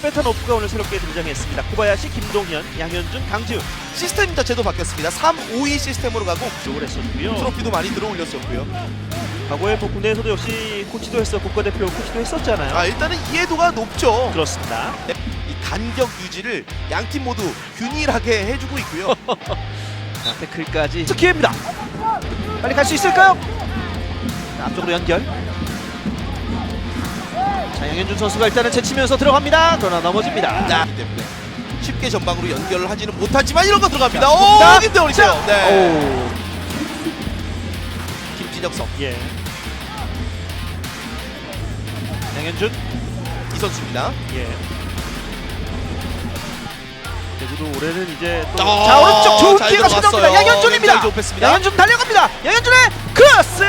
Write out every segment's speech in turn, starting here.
스페타노프가 오늘 새롭게 등장했습니다. 코바야시, 김동현, 양현준, 강지훈 시스템 자체도 바뀌었습니다. 3-5-2 시스템으로 가고 쪽을 했었고요. 트로피도 많이 들어 올렸었고요. 과거에 뭐 국내에서도 역시 코치도 했어 국가대표 코치도 했었잖아요. 아 일단은 이해도가 높죠. 그렇습니다. 이 간격 유지를 양 팀 모두 균일하게 해주고 있고요. 자, 태클까지 기회입니다. 빨리 갈 수 있을까요? 자, 앞쪽으로 연결. 자, 양현준 선수가 일단은 제치면서 들어갑니다. 그러나 넘어집니다. 자, 기 때문에 쉽게 전방으로 연결을 하지는 못하지만 이런 거 들어갑니다. 자, 오, 자, 김대원이세요. 네. 오, 김진혁 선 예. 양현준, 이 선수입니다. 예. 대구도 올해는 이제 또 어, 자, 오른쪽 좋은 잘 기회가 들어갔어요. 찾아옵니다. 양현준입니다. 굉장히 좁혔습니다. 양현준 달려갑니다. 양현준의 크로스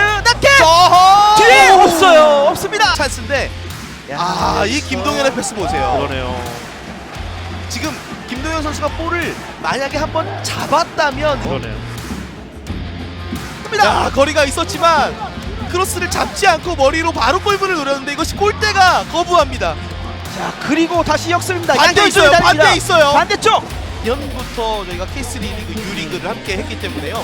저허! 뒤에 없어요. 없습니다. 찬스인데 야, 아, 이 여기서. 김동현의 패스 보세요. 그러네요. 지금 김동현 선수가 볼을 만약에 한번 잡았다면 그러네요. 야, 거리가 있었지만 크로스를 잡지 않고 머리로 바로 골문을 노렸는데 이것이 골대가 거부합니다. 자 그리고 다시 역습입니다. 반대 있어요. 달립니다. 반대 있어요. 반대쪽. 연부터 저희가 K3 리그 유리그를 함께 했기 때문에요.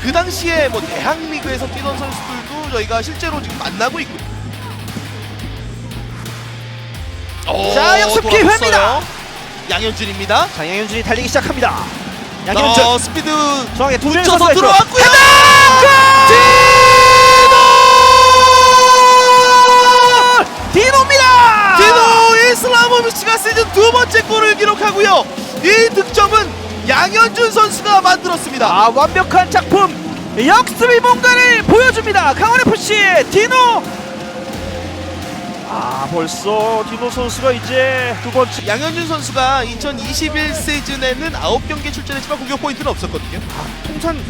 그 당시에 뭐 대학 리그에서 뛰던 선수들도 저희가 실제로 지금 만나고 있고. 자, 역습 기회입니다. 돌아섰어요. 양현준입니다. 자 양현준이 달리기 시작합니다. 양현준 어, 스피드 정확히 두 명이 붙여서 선수가 있죠. 들어왔고요. 디노입니다. 디노 이슬라모비치가 시즌 두 번째 골을 기록하고요. 이 득점은 양현준 선수가 만들었습니다. 아 완벽한 작품. 역습이 뭔가를 보여줍니다. 강원 FC 디노. 아 벌써 디노 선수가 이제 두 번째. 양현준 선수가 2021 시즌에는 9경기에 출전했지만 공격 포인트는 없었거든요. 통산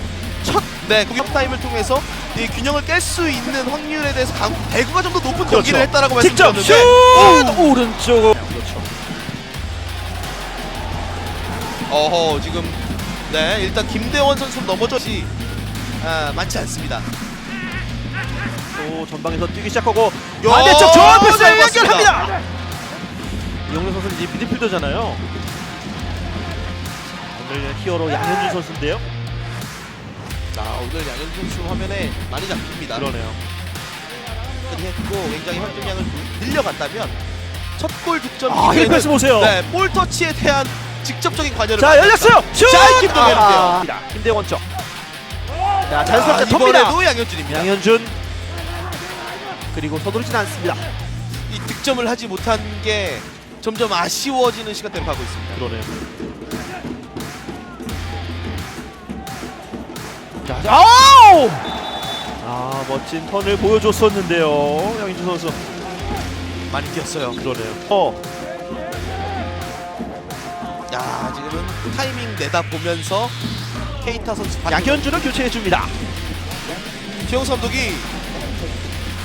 첫 네, 공격 타임을 통해서 이 균형을 깰 수 있는 확률에 대해서 강, 대구가 좀 더 높은 경기를 했다라고 직접 말씀드렸는데 슛 오른쪽. 그렇죠. 어허 지금 네 일단 김대원 선수 넘어져시 아, 많지 않습니다. 또 전방에서 뛰기 시작하고 야, 반대쪽 좋은 패스. 연결합니다. 이영래 선수는 이제 미드필더잖아요. 오늘 히어로 양현준 선수인데요. 자 오늘 양현준 선수 화면에 많이 잡힙니다. 그러네요. 했고 굉장히 활동량을 늘려갔다면 첫 골 득점 아, 이후에는 힐패스 보세요. 네, 볼 터치에 대한 직접적인 관여를 자. 열렸어요. 슛! 자, 김동현인데요. 아, 김대원 쪽. 자 아, 자연스럽게 텁니다. 이번에도 양현준입니다. 양현준 그리고 서두르진 않습니다. 이 득점을 하지 못한 게 점점 아쉬워지는 시간대를 가고 있습니다. 그러네요. 자, 자, 아우! 아 멋진 턴을 보여줬었는데요, 양현준 선수. 많이 뛰었어요. 그러네요. 어, 야 지금은 타이밍 내다 보면서 케이타 선수 반- 양현준을 교체해 줍니다. 최용 감독이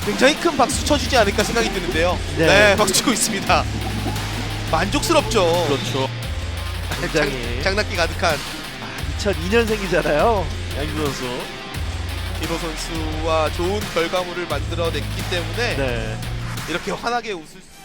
굉장히 큰 박수 쳐주지 않을까 생각이 드는데요. 네. 네, 박수 치고 있습니다. 만족스럽죠. 그렇죠. 굉장히 장, 장난기 가득한 2002년생이잖아요, 양현준 선수. 디노 선수와 좋은 결과물을 만들어냈기 때문에 네. 이렇게 환하게 웃을 수.